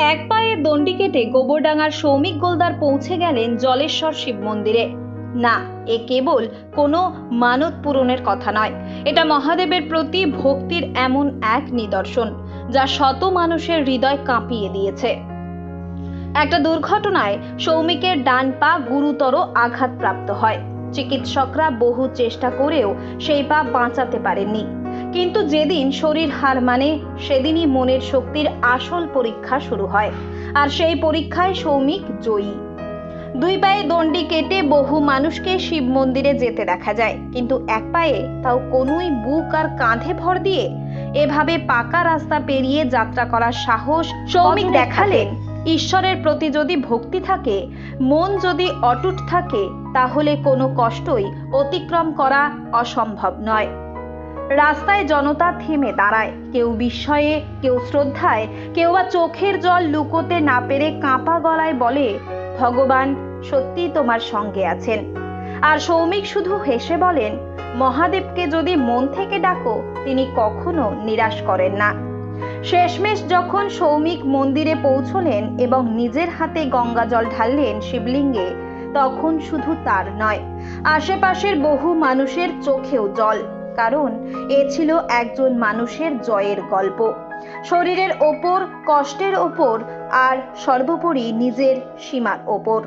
এক পায়ে দণ্ডি কেটে গোবরডাঙ্গার সৌমিক গোলদার পৌঁছে গেলেন জলেশ্বর শিব মন্দিরে। না, এ কেবল কোনো মানত পূরণের কথা নয়। এটা মহাদেবের প্রতি ভক্তির এমন এক নিদর্শন, যা শত মানুষের হৃদয় কাঁপিয়ে দিয়েছে। একটা দুর্ঘটনায় সৌমিকের ডান পা গুরুতর আঘাতপ্রাপ্ত হয়। চিকিৎসকরা বহু চেষ্টা করেও সেই পা বাঁচাতে পারেননি। কিন্তু যেদিন শরীর হার মানে সেদিনই মনের শক্তির আসল পরীক্ষা শুরু হয়। আর সেই পরীক্ষায় সৌমিক জয়ী। দুই পায়ে দণ্ডি কেটে বহু মানুষকে শিব মন্দিরে যেতে দেখা যায়। কিন্তু এক পায়ে তাও কোনোই বুক আর কাঁধে ভর দিয়ে এভাবে পাকা রাস্তা পেরিয়ে যাত্রা করার সাহস সৌমিক দেখালেন ঈশ্বরের প্রতি যদি ভক্তি থাকে মন যদি অটুট থাকে তাহলে কোনো কষ্টই অতিক্রম করা অসম্ভব নয়। রাস্তায় জনতা থেমে দাঁড়ায়। কেউ বিস্ময়ে, কেউ শ্রদ্ধায়, কেউ বা চোখের জল লুকোতে না পেরে কাঁপা গলায় বলে, ভগবান, সত্যি তোমার সঙ্গে আছেন। আর সৌমিক শুধু হেসে বলেন, মহাদেবকে যদি মন থেকে ডাকো, তিনি কখনো নিরাশ করেন না। শেষমেশ যখন সৌমিক মন্দিরে পৌঁছলেন এবং নিজের হাতে গঙ্গা জল ঢাললেন শিবলিঙ্গে, তখন শুধু তার নয়, আশেপাশের বহু মানুষের চোখেও জল। কারণ এ ছিল একজন মানুষের জয়ের গল্প। শরীরের ওপর, কষ্টের ওপর আর সর্বোপরি নিজের সীমার ওপর।